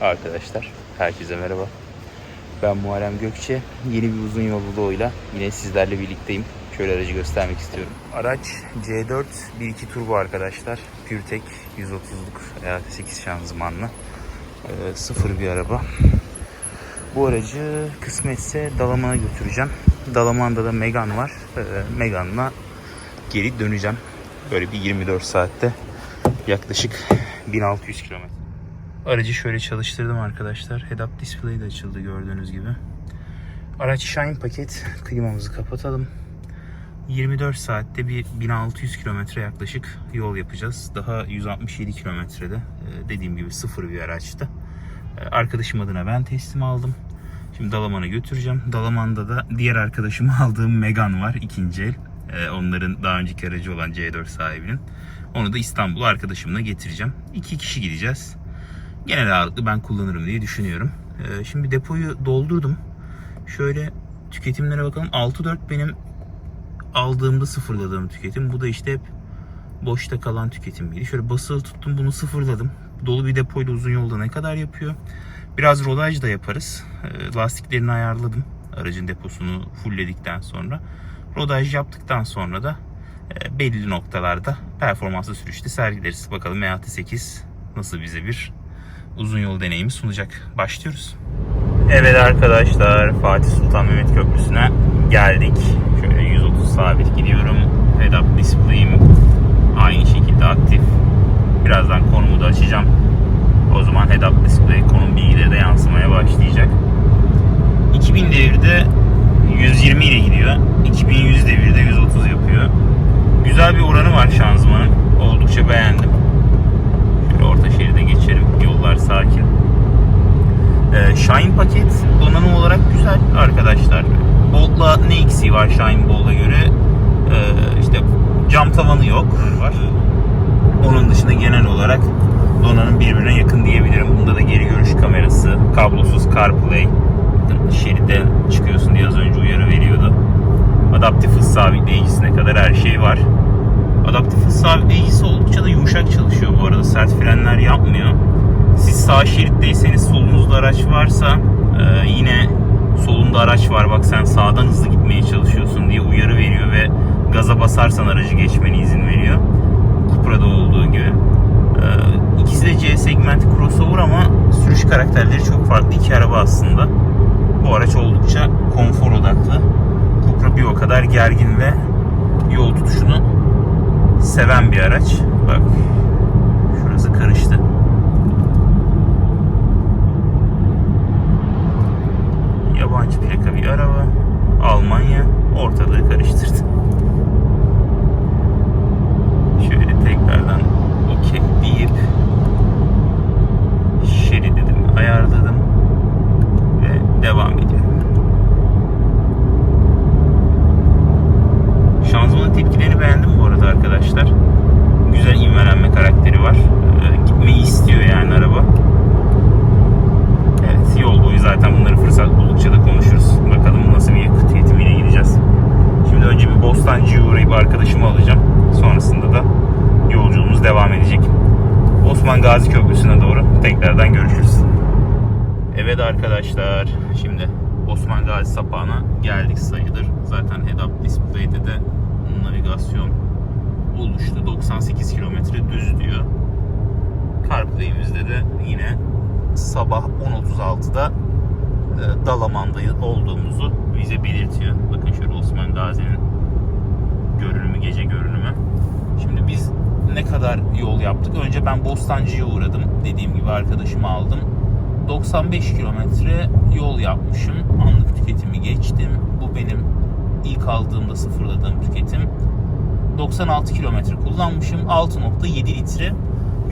Arkadaşlar herkese merhaba. Ben Muharrem Gökçe. Yeni bir uzun yol vloguyla yine sizlerle birlikteyim. Şöyle aracı göstermek istiyorum. Araç C4 1.2 turbo arkadaşlar. PureTech 130'luk EAT8 şanzımanlı. Ee, sıfır bir araba. Bu aracı kısmetse Dalaman'a götüreceğim. Dalaman'da da Megan var. Ee, Megan'la geri döneceğim. Böyle bir 24 saatte yaklaşık 1600 kilometre. Aracı şöyle çalıştırdım arkadaşlar. Head-up display de açıldı gördüğünüz gibi. Araç Shine paket. Klimamızı kapatalım. 24 saatte bir 1600 kilometre yaklaşık yol yapacağız. Daha 167 kilometrede. Ee, Dediğim gibi sıfır bir araçtı. Ee, Arkadaşım adına ben teslim aldım. Şimdi Dalaman'a götüreceğim. Dalaman'da da diğer arkadaşıma aldığım Megan var ikinci el. Ee, Onların daha önceki aracı olan C4 sahibinin. Onu da İstanbul'a arkadaşımla getireceğim. İki kişi gideceğiz. Genel ağırlıklı ben kullanırım diye düşünüyorum. Ee, Şimdi depoyu doldurdum. Şöyle tüketimlere bakalım. 6.4 benim aldığımda sıfırladığım tüketim. Bu da işte hep boşta kalan tüketimiydi. Şöyle basılı tuttum bunu sıfırladım. Dolu bir depoyla uzun yolda ne kadar yapıyor? Biraz rodaj da yaparız. Ee, Lastiklerini ayarladım. Aracın deposunu fullledikten sonra. Rodaj yaptıktan sonra da e, belli noktalarda performanslı sürüşte sergileriz. Bakalım EAT8 nasıl bize bir uzun yol deneyimi sunacak. Başlıyoruz. Evet arkadaşlar Fatih Sultan Mehmet Köprüsü'ne geldik. Şöyle 130 sabit gidiyorum. Head-up display'im aynı şekilde aktif. Birazdan konumu da açacağım. O zaman head-up display konum bilgileri de yansımaya başlayacak. 2000 devirde 120 ile gidiyor. 2100 devirde 130 yapıyor. Güzel bir oranı var şanzımanın. Oldukça beğendim. Şöyle orta şeride geçelim. Yollar sakin. Ee, Shine paket donanım olarak güzel arkadaşlar. Bolt'la ne eksiği var Shine Bolt'a göre? Ee, işte cam tavanı yok. Var. Onun dışında genel olarak donanım birbirine yakın diyebilirim. Bunda da geri görüş kamerası, kablosuz CarPlay, şeride çıkıyorsun diye az önce uyarı veriyordu. Adaptif hız sabitleyicisine kadar her şey var. Adaptif hız sabitleyicisi oldukça da yumuşak çalışıyor bu arada. Sert frenler yapmıyor. Siz sağ şeritteyseniz solunuzda araç varsa e, yine solunda araç var bak sen sağdan hızlı gitmeye çalışıyorsun diye uyarı veriyor ve gaza basarsan aracı geçmene izin veriyor. Cupra'da olduğu gibi. E, ikisi de C segmenti crossover ama sürüş karakterleri çok farklı iki araba aslında. Bu araç oldukça konfor odaklı. Cupra bir o kadar gergin ve yol tutuşunu seven bir araç. Bak şurası karıştı. Yabancı plaka bir araba. Almanya ortalığı karıştırdı. Şöyle tekrardan okey deyip şeridimi ayarladım ve devam ediyorum. Şanzımanın tepkilerini beğendim bu arada arkadaşlar. Güzel inmelenme karakteri var. Ee, gitmeyi istiyor yani araba. Evet yol boyu zaten bunları fırsat buldukça da konuşuruz. Bakalım nasıl bir yakıt tüketimiyle gideceğiz. Şimdi önce bir Bostancı'ya uğrayıp arkadaşımı alacağım. Sonrasında da yolculuğumuz devam edecek. Osman Gazi Köprüsü'ne doğru tekrardan görüşürüz. Evet arkadaşlar şimdi Osman Gazi sapağına geldik sayılır. Zaten head-up display'de de navigasyon oluştu. 98 kilometre düz diyor. CarPlay'imizde de yine sabah 10.36'da e, Dalaman'da olduğumuzu bize belirtiyor. Bakın şöyle Osman Gazi'nin görünümü, gece görünümü. Şimdi biz ne kadar yol yaptık? Önce ben Bostancı'ya uğradım. Dediğim gibi arkadaşımı aldım. 95 kilometre yol yapmışım. Anlık tüketimi geçtim. Bu benim ilk aldığımda sıfırladığım tüketim. 96 kilometre kullanmışım. 6.7 litre.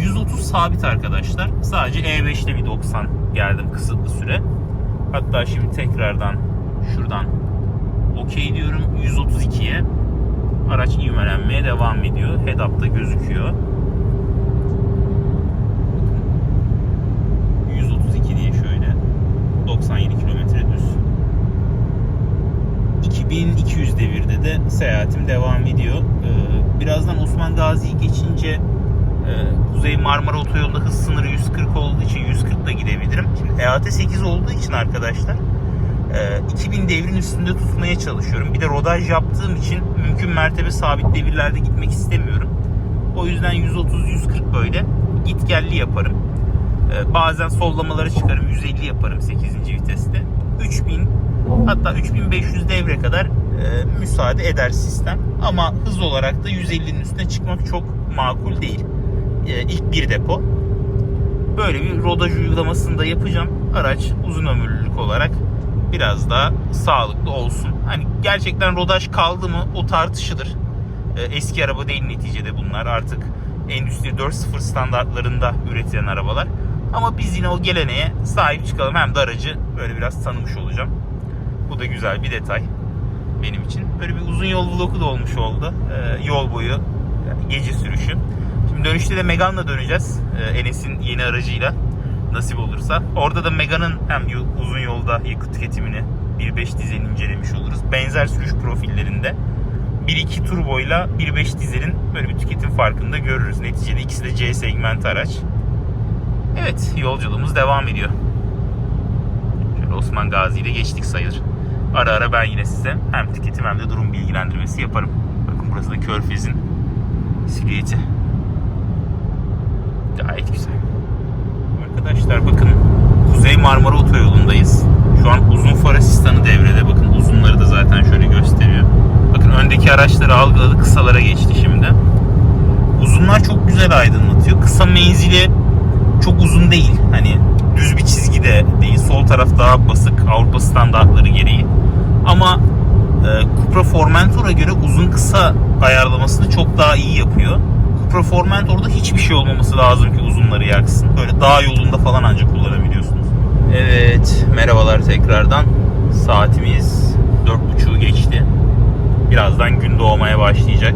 130 sabit arkadaşlar. Sadece E5'te bir 90 geldim kısıtlı süre. Hatta şimdi tekrardan şuradan okey diyorum 132'ye. Araç ivmelenmeye devam ediyor. Head-up'ta gözüküyor. 132 diye şöyle 97 kilometre düz. 2200 devirde de seyahatim devam ediyor. Ee, birazdan Osman Gazi'yi geçince e, Kuzey Marmara Otoyolu'nda hız sınırı 140 olduğu için 140 da gidebilirim. EAT 8 olduğu için arkadaşlar e, 2000 devrin üstünde tutmaya çalışıyorum. Bir de rodaj yaptığım için mümkün mertebe sabit devirlerde gitmek istemiyorum. O yüzden 130-140 böyle git gelli yaparım. E, bazen sollamalara çıkarım 150 yaparım 8. viteste. 3000 hatta 3500 devre kadar e, müsaade eder sistem. Ama hız olarak da 150'nin üstüne çıkmak çok makul değil. E, ilk bir depo. Böyle bir rodaj uygulamasını da yapacağım. Araç uzun ömürlülük olarak biraz daha sağlıklı olsun. Hani gerçekten rodaj kaldı mı o tartışılır. E, eski araba değil neticede bunlar artık Endüstri 4.0 standartlarında üretilen arabalar. Ama biz yine o geleneğe sahip çıkalım. Hem de aracı böyle biraz tanımış olacağım. Bu da güzel bir detay benim için. Böyle bir uzun yol da olmuş oldu. Ee, yol boyu gece sürüşü. Şimdi dönüşte de Megane'la döneceğiz. Ee, Enes'in yeni aracıyla nasip olursa. Orada da Megane'ın hem uzun yolda yakıt tüketimini 1.5 dizelini incelemiş oluruz. Benzer sürüş profillerinde 1.2 turboyla 1.5 dizelin böyle bir tüketim farkını da görürüz. Neticede ikisi de C segment araç. Evet yolculuğumuz devam ediyor. Şöyle Osman Gazi ile geçtik sayılır. Ara ara ben yine size hem tüketim hem de durum bilgilendirmesi yaparım. Bakın burası da Körfez'in silüeti. Gayet güzel. Arkadaşlar bakın Kuzey Marmara Otoyolu'ndayız. Şu an uzun far asistanı devrede. Bakın uzunları da zaten şöyle gösteriyor. Bakın öndeki araçları algıladı kısalara geçti şimdi. Uzunlar çok güzel aydınlatıyor. Kısa menzili çok uzun değil. Hani düz bir çizgide değil. Sol taraf daha basık Avrupa standartları gereği. Ama e, Cupra Formentor'a göre uzun kısa ayarlamasını çok daha iyi yapıyor. Cupra Formentor'da hiçbir şey olmaması lazım ki uzunları yaksın. Böyle dağ yolunda falan ancak kullanabiliyorsunuz. Evet, merhabalar tekrardan. Saatimiz 4.30'u geçti. Birazdan gün doğmaya başlayacak.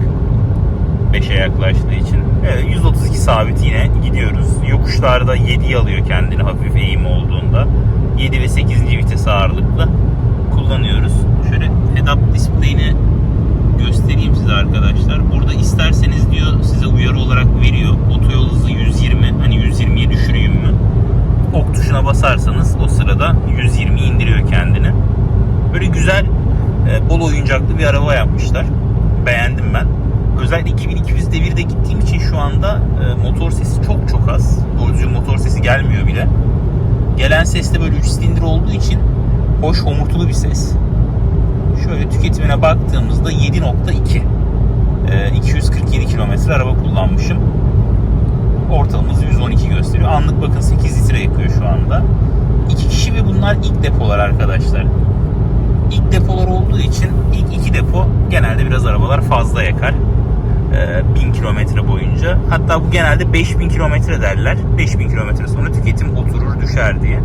5'e yaklaştığı için. Evet, 132 sabit yine gidiyoruz. Yokuşlarda 7'yi alıyor kendini hafif eğim olduğunda. 7 ve 8. vites ağırlıklı kullanıyoruz. Şöyle head-up display'ini göstereyim size arkadaşlar. Burada isterseniz diyor size uyarı olarak veriyor. Otoyol hızı 120. Hani 120'ye düşüreyim mi? Ok tuşuna basarsanız o sırada 120 indiriyor kendini. Böyle güzel e, bol oyuncaklı bir araba yapmışlar. Beğendim ben. Özellikle 2200 devirde gittiğim için şu anda e, motor sesi çok çok az. Doğru motor sesi gelmiyor bile. Gelen ses de böyle 3 silindir olduğu için hoş homurtulu bir ses. Şöyle tüketimine baktığımızda 7.2 e, 247 kilometre araba kullanmışım. Ortalaması 112 gösteriyor. Anlık bakın 8 litre yakıyor şu anda. İki kişi ve bunlar ilk depolar arkadaşlar. İlk depolar olduğu için ilk iki depo genelde biraz arabalar fazla yakar. Ee, 1000 kilometre boyunca. Hatta bu genelde 5000 kilometre derler. 5000 kilometre sonra tüketim oturur düşer diye.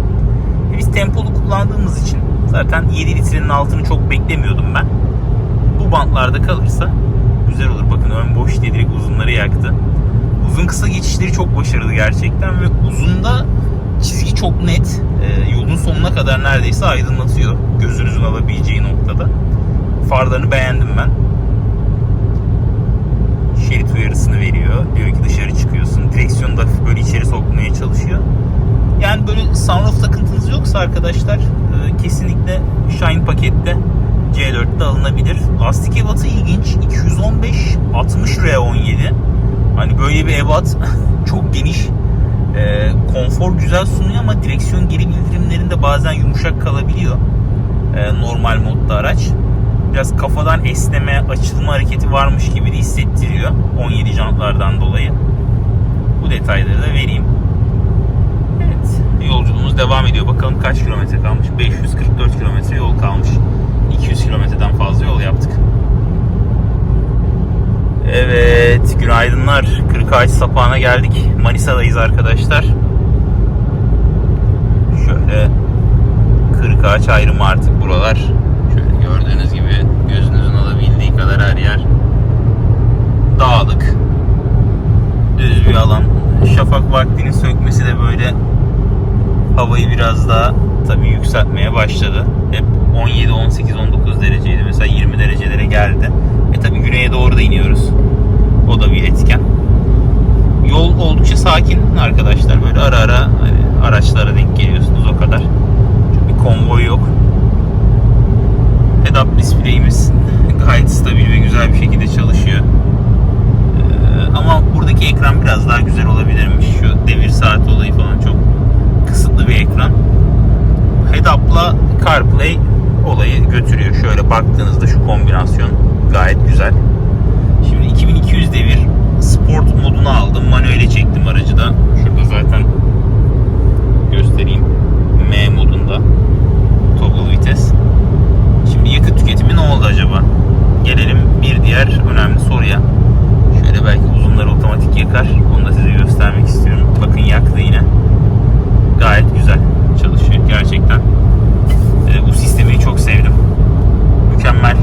E biz tempolu kullandığımız için zaten 7 litrenin altını çok beklemiyordum ben. Bu bantlarda kalırsa güzel olur. Bakın ön boş diye direkt uzunları yaktı. Uzun kısa geçişleri çok başarılı gerçekten ve uzunda çizgi çok net. Ee, yolun sonuna kadar neredeyse aydınlatıyor. Gözünüzün alabileceği noktada. Farlarını beğendim ben. Şerit uyarısını veriyor. Diyor ki dışarı çıkıyorsun. Direksiyonu da böyle içeri sokmaya çalışıyor. Yani böyle sunroof takıntınız yoksa arkadaşlar e, kesinlikle Shine pakette C4'te alınabilir. Lastik ebatı ilginç. 215 60 R17. Hani böyle bir ebat çok geniş. E, konfor güzel sunuyor ama direksiyon geri bildirimlerinde bazen yumuşak kalabiliyor. E, normal modda araç. Biraz kafadan esneme, açılma hareketi varmış gibi de hissettiriyor. 17 jantlardan dolayı. Bu detayları da vereyim. Evet. Yolculuğumuz devam ediyor. Bakalım kaç kilometre kalmış? 544 kilometre yol kalmış. 200 kilometreden fazla yol yaptık. Evet, günaydınlar. Kırıkağaç sapağına geldik. Manisa'dayız arkadaşlar. Şöyle Kırıkağaç ayrımı artık buralar. Şöyle gördüğünüz gibi gözünüzün alabildiği kadar her yer dağlık. Düz bir alan. Şafak vaktinin sökmesi de böyle havayı biraz daha tabii yükseltmeye başladı. Hep 17, 18, 19 dereceydi. Mesela 20 derecelere geldi. E tabi güneye doğru da iniyoruz. O da bir etken. Yol oldukça sakin arkadaşlar. Böyle ara ara hani araçlara denk geliyorsunuz o kadar. Çünkü bir konvoy yok. Head-up display'imiz gayet stabil ve güzel bir şekilde çalışıyor. Ee, ama buradaki ekran biraz daha güzel olabilirmiş. Şu devir saat olayı falan çok kısıtlı bir ekran. Head-up'la CarPlay olayı götürüyor. Şöyle baktığınızda şu kombinasyon gayet güzel. Şimdi 2200 devir sport modunu aldım. Manuele çektim aracı da. Şurada zaten göstereyim. M modunda. Toggle vites. Şimdi yakıt tüketimi ne oldu acaba? Gelelim bir diğer önemli soruya. Şöyle belki uzunları otomatik yakar. Onu da size göstermek istiyorum. Bakın yaktı yine. Gayet güzel çalışıyor gerçekten. Ee, bu sistemi çok sevdim. Mükemmel.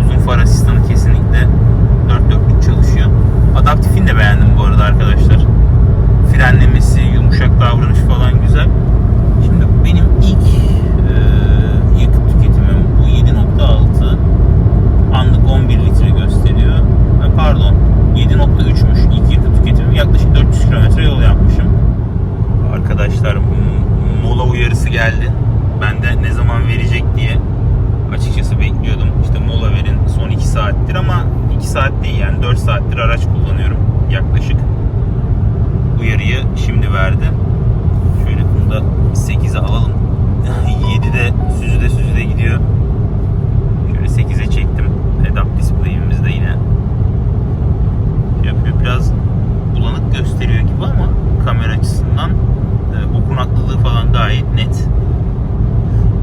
Uzun far asistanı kesinlikle dört dörtlük çalışıyor. Adaptifini de beğendim bu arada arkadaşlar. Frenlemesi, yumuşak davranış falan güzel. Şimdi benim ilk e, yakıt tüketimim bu 7.6 anlık 11 litre gösteriyor. Ha, Pardon 7.3'müş ilk yakıt tüketimim. Yaklaşık 400 kilometre yol yapmışım. Arkadaşlar mola uyarısı geldi. Ben de ne zaman verecek diye açıkçası bekliyordum. İşte mola verin son 2 saattir ama 2 saat değil yani 4 saattir araç kullanıyorum yaklaşık. Uyarıyı şimdi verdi. Şöyle bunu da 8'e alalım. 7'de süzüde süzüde gidiyor. Şöyle 8'e çektim. Head-up display'imiz de yine yapıyor. Biraz gösteriyor gibi ama kamera açısından e, okunaklılığı falan gayet net.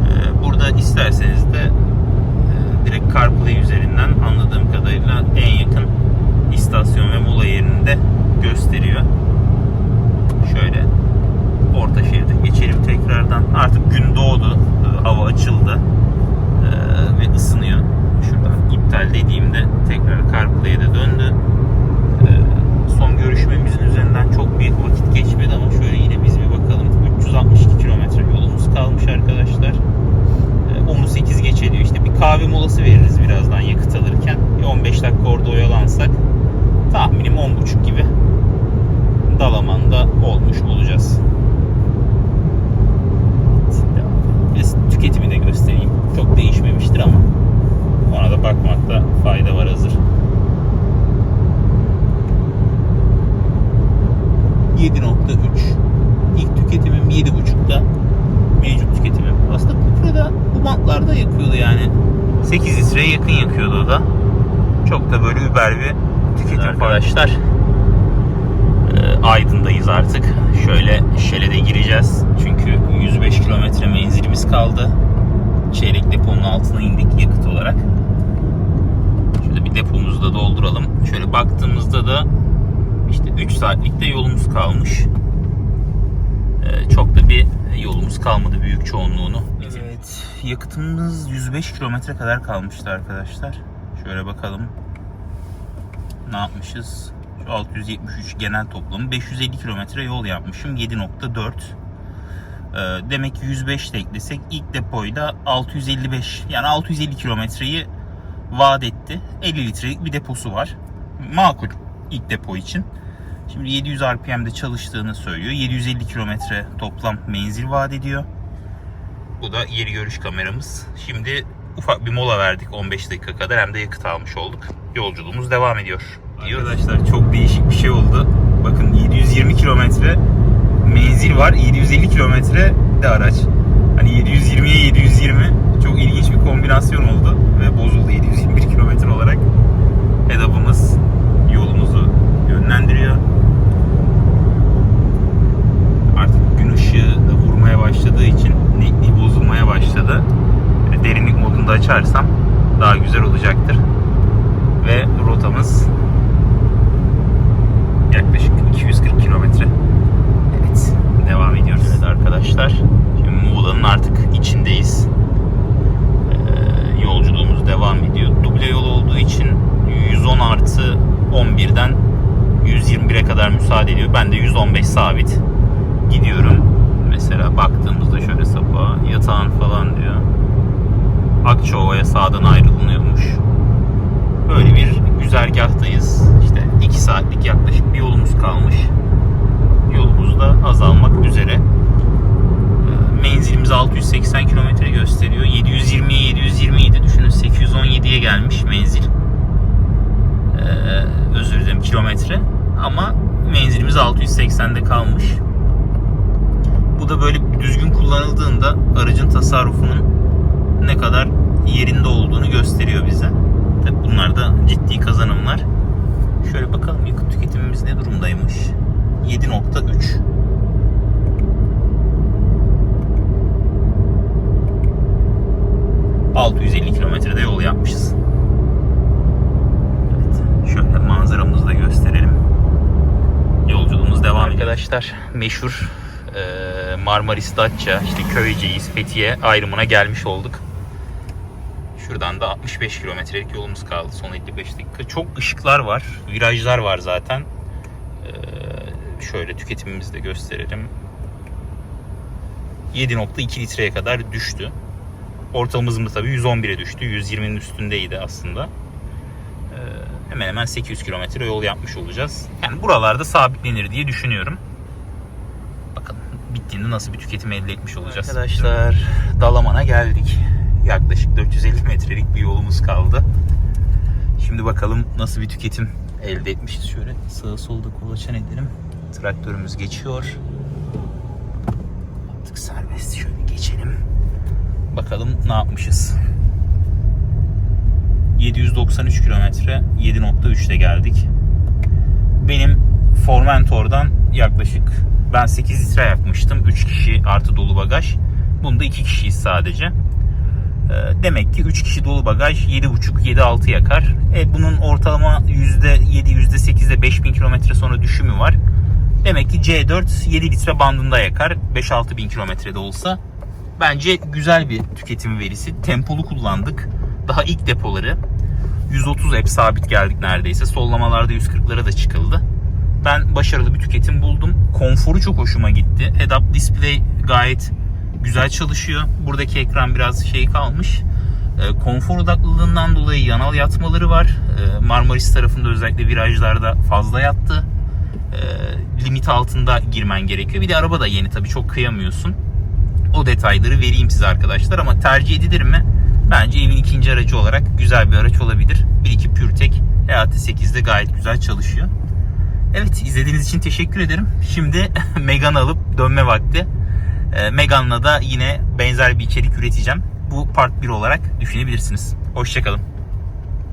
E, burada isterseniz de e, direkt CarPlay üzerinden anladığım kadarıyla en yakın istasyon ve mola yerini de gösteriyor. Şöyle orta şeride geçelim tekrardan. Artık gün doğdu. e, Hava açıldı. e, Ve ısınıyor. Şuradan iptal dediğimde tekrar CarPlay'e de döndü. E, Son görüşmemizin üzerinden çok bir vakit geçmedi ama şöyle yine biz bir bakalım. 362 kilometre yolumuz kalmış arkadaşlar. E, 10'u 8 geç ediyor. İşte bir kahve molası veririz birazdan yakıt alırken. Bir 15 dakika orada oyalansak tahminim 10.30 gibi Dalaman'da olmuş olacağız. Ve tüketimi de göstereyim. Çok değişmemiştir ama ona da bakmakta fayda var hazır. 7.3 İlk tüketimim 7.5'da mevcut tüketimim. Aslında Cupra'da bu bantlarda yakıyordu yani. 8 litreye yakın yakıyordu o da. Çok da böyle über bir tüketim arkadaşlar. Ee, Aydın'dayız artık. Şöyle Şele'de gireceğiz. Çünkü 105 kilometre menzilimiz kaldı. Çeyrek deponun altına indik yakıt olarak. Şöyle bir depomuzu da dolduralım. Şöyle baktığımızda da işte 3 saatlik de yolumuz kalmış. Ee, çok da bir yolumuz kalmadı büyük çoğunluğunu. Evet, yakıtımız 105 kilometre kadar kalmıştı arkadaşlar. Şöyle bakalım. Ne yapmışız? Şu 673 genel toplamı 550 kilometre yol yapmışım. 7.4. Ee, demek ki 105 de eklesek ilk depoyda 655 yani 650 kilometreyi vaat etti. 50 litrelik bir deposu var. Makul ilk depo için. Şimdi 700 RPM'de çalıştığını söylüyor. 750 kilometre toplam menzil vaat ediyor. Bu da yeri görüş kameramız. Şimdi ufak bir mola verdik 15 dakika kadar hem de yakıt almış olduk. Yolculuğumuz devam ediyor. Arkadaşlar çok değişik bir şey oldu. Bakın 720 kilometre menzil var. 750 kilometre de araç. Hani 720'ye 720 çok ilginç bir kombinasyon oldu ve bozuldu 721 kilometre olarak. Head-up'ımız yolumuzu yönlendiriyor. Artık gün ışığı da vurmaya başladığı için netliği bozulmaya başladı. Böyle Derinlik modunda açarsam daha güzel olacaktır. Ve rotamız yaklaşık 240 kilometre. Evet, devam ediyoruz. Evet arkadaşlar, şimdi Muğla'nın artık içindeyiz. Ee, yolculuğumuz devam ediyor. Duble yol olduğu için 110 artı 11'den 121'e kadar müsaade ediyor. Ben de 115 sabit gidiyorum. Mesela baktığımızda şöyle sapa yatağın falan diyor. Akçaova'ya sağdan ayrılınıyormuş. Böyle bir güzergahtayız. İşte 2 saatlik yaklaşık bir yolumuz kalmış. Yolumuz da azalmak üzere. Ee, Menzilimiz 680 kilometre gösteriyor. 720'ye 727 düşünün 817'ye gelmiş menzil. Ee, özür dilerim kilometre. Ama menzilimiz 680'de kalmış. Bu da böyle düzgün kullanıldığında aracın tasarrufunun ne kadar yerinde olduğunu gösteriyor bize. Tabii bunlar da ciddi kazanımlar. Şöyle bakalım yakıt tüketimimiz ne durumdaymış. 7.3 650 kilometrede yol yapmışız. Evet, şöyle manzaramızı da gösterelim. Yolculuğumuz devam ediyor. Arkadaşlar meşhur e, Marmaris Datça, işte Köyceğiz, Fethiye ayrımına gelmiş olduk. Şuradan da 65 kilometrelik yolumuz kaldı. Son 55 dakika. Çok ışıklar var. Virajlar var zaten. Ee, şöyle tüketimimizi de gösterelim. 7.2 litreye kadar düştü. Ortalamamız tabii 111'e düştü. 120'nin üstündeydi aslında. Hemen hemen 800 kilometre yol yapmış olacağız. Yani buralarda sabitlenir diye düşünüyorum. Bakalım bittiğinde nasıl bir tüketim elde etmiş olacağız. Arkadaşlar Dalaman'a geldik. Yaklaşık 450 metrelik bir yolumuz kaldı. Şimdi bakalım nasıl bir tüketim elde etmişiz. Şöyle sağa solda kolaçan edelim. Traktörümüz geçiyor. Artık serbest şöyle geçelim. Bakalım ne yapmışız. 793 kilometre 7.3'te geldik. Benim Formentor'dan yaklaşık ben 8 litre yakmıştım. 3 kişi artı dolu bagaj. Bunda 2 kişiyiz sadece. Ee, Demek ki 3 kişi dolu bagaj 7.5-7.6 yakar. E, bunun ortalama %7, %8'de 5000 kilometre sonra düşümü var. Demek ki C4 7 litre bandında yakar. 5-6 bin kilometrede olsa. Bence güzel bir tüketim verisi. Tempolu kullandık. Daha ilk depoları. 130 hep sabit geldik neredeyse. Sollamalarda 140'lara da çıkıldı. Ben başarılı bir tüketim buldum. Konforu çok hoşuma gitti. Head-up display gayet güzel çalışıyor. Buradaki ekran biraz şey kalmış. E, konfor odaklılığından dolayı yanal yatmaları var. E, Marmaris tarafında özellikle virajlarda fazla yattı. E, limit altında girmen gerekiyor. Bir de araba da yeni tabii çok kıyamıyorsun. O detayları vereyim size arkadaşlar ama tercih edilir mi? Bence evin ikinci aracı olarak güzel bir araç olabilir. 1.2 PureTech EAT8'de gayet güzel çalışıyor. Evet izlediğiniz için teşekkür ederim. Şimdi Megane alıp dönme vakti. E, Megane'la da yine benzer bir içerik üreteceğim. Bu part 1 olarak düşünebilirsiniz. Hoşçakalın.